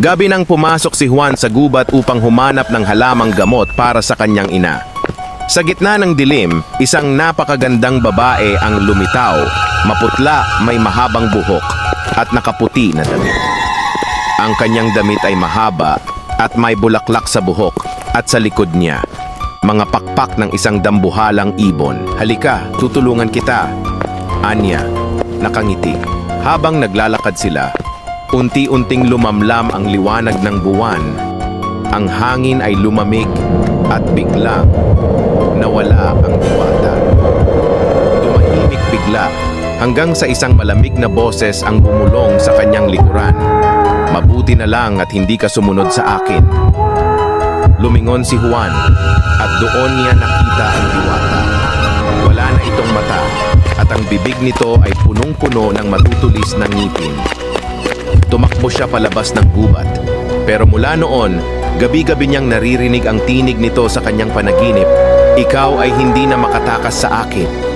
Gabi nang pumasok si Juan sa gubat upang humanap ng halamang gamot para sa kanyang ina. Sa gitna ng dilim, isang napakagandang babae ang lumitaw, maputla, may mahabang buhok, at nakaputi na damit. Ang kanyang damit ay mahaba at may bulaklak sa buhok at sa likod niya. Mga pakpak ng isang dambuhalang ibon. Halika, tutulungan kita. Anya, nakangiti. Habang naglalakad sila, unti-unting lumamlam ang liwanag ng buwan. Ang hangin ay lumamig at biglang nawala ang diwata. Tumahimik bigla hanggang sa isang malamig na boses ang bumulong sa kanyang likuran. Mabuti na lang at hindi ka sumunod sa akin. Lumingon si Juan at doon niya nakita ang diwata. Wala na itong mata at ang bibig nito ay punong-puno ng matutulis na ngipin. Tumakbo siya palabas ng gubat. Pero mula noon, gabi-gabi niyang naririnig ang tinig nito sa kanyang panaginip. Ikaw ay hindi na makatakas sa akin.